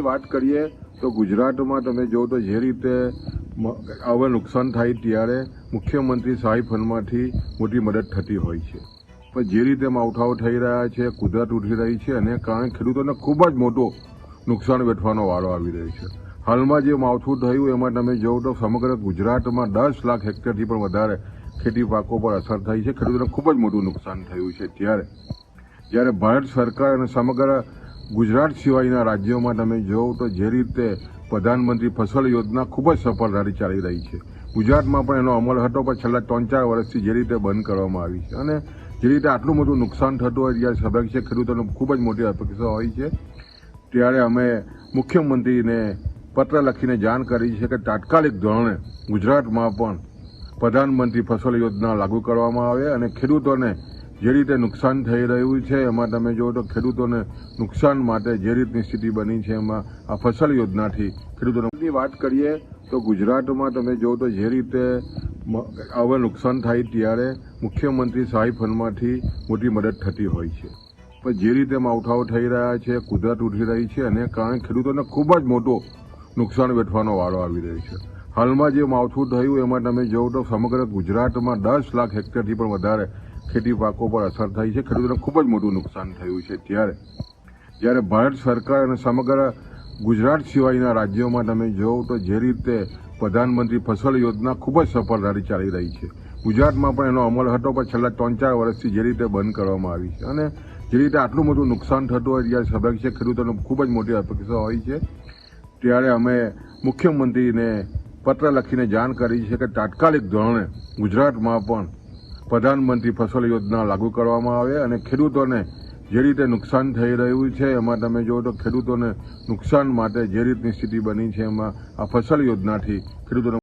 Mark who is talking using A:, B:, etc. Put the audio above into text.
A: ની વાત કરીએ, તો ગુજરાતમાં તમે જો તો જે રીતે હવે નુકસાન થાય ત્યારે મુખ્યમંત્રી સહાય ફંડમાંથી મોટી મદદ થતી હોય છે. પણ જે રીતે માવઠાઓ થઈ રહ્યા છે, કુદરત ઉઠી રહી છે અને કારણે ખેડૂતોને ખૂબ જ મોટો નુકસાન વેઠવાનો વારો આવી રહ્યો છે. હાલમાં જે માવઠું થયું એમાં તમે જોવો તો સમગ્ર ગુજરાતમાં દસ લાખ હેક્ટરથી પણ વધારે ખેતી પાકો પર અસર થઈ છે. ખેડૂતોને ખૂબ જ મોટું નુકસાન થયું છે. ત્યારે જ્યારે ભારત સરકાર અને સમગ્ર ગુજરાત સિવાયના રાજ્યોમાં તમે જોવો તો જે રીતે પ્રધાનમંત્રી ફસલ યોજના ખૂબ જ સફળતાથી ચાલી રહી છે. ગુજરાતમાં પણ એનો અમલ હતો, પણ છેલ્લા ત્રણ ચાર વર્ષથી જે રીતે બંધ કરવામાં આવી છે અને જે રીતે આટલું મોટું નુકસાન થતું હોય ત્યારે સ્વાભાવિક છે ખેડૂતોને ખૂબ જ મોટી અપેક્ષા હોય છે, ત્યારે અમે મુખ્યમંત્રીને પત્ર લખીને જાણ કરી છે કે તાત્કાલિક ધોરણે ગુજરાતમાં પણ પ્રધાનમંત્રી ફસલ યોજના લાગુ કરવામાં આવે અને ખેડૂતોને જે રીતે નુકસાન થઈ રહ્યું છે, એમાં તમે જુઓ તો ખેડૂતોને નુકસાન માટે જે રીતની સ્થિતિ બની છે, એમાં આ ફસલ યોજનાથી ખેડૂતોની વાત કરીએ તો ગુજરાતમાં તમે જુઓ તો જે રીતે હવે નુકસાન થાય ત્યારે મુખ્યમંત્રી સહાય ફંડમાંથી મોટી મદદ થતી હોય છે. પણ જે રીતે માવઠાઓ થઈ રહ્યા છે, કુદરત ઉઠી રહી છે, અને કારણે ખેડૂતોને ખૂબ જ મોટો નુકસાન વેઠવાનો વારો આવી રહ્યો છે. હાલમાં જે માવઠું થયું, એમાં તમે જુઓ તો સમગ્ર ગુજરાતમાં દસ લાખ હેક્ટરથી પણ વધારે ખેતી પાકો પર અસર થઈ છે. ખેડૂતોને ખૂબ જ મોટું નુકસાન થયું છે ત્યારે. જ્યારે ભારત સરકાર અને સમગ્ર ગુજરાત સિવાયના રાજ્યોમાં તમે જોવો તો જે રીતે પ્રધાનમંત્રી ફસલ યોજના ખૂબ જ સફળતાથી ચાલી રહી છે. ગુજરાતમાં પણ એનો અમલ હતો, પણ છેલ્લા ત્રણ ચાર વર્ષથી જે રીતે બંધ કરવામાં આવી છે અને જે રીતે આટલું મોટું નુકસાન થતું હોય ત્યારે સ્વાભાવિક છે ખેડૂતોને ખૂબ જ મોટી અપેક્ષા હોય છે. ત્યારે અમે મુખ્યમંત્રીને પત્ર લખીને જાણ કરી છે કે તાત્કાલિક ધોરણે ગુજરાતમાં પણ પ્રધાનમંત્રી ફસલ યોજના લાગુ કરવામાં આવે અને ખેડૂતોને જે રીતે નુકસાન થઈ રહ્યું છે, એમાં તમે જુઓ તો ખેડૂતોને નુકસાન માટે જે રીતની સ્થિતિ બની છે, એમાં આ ફસલ યોજનાથી ખેડૂતોને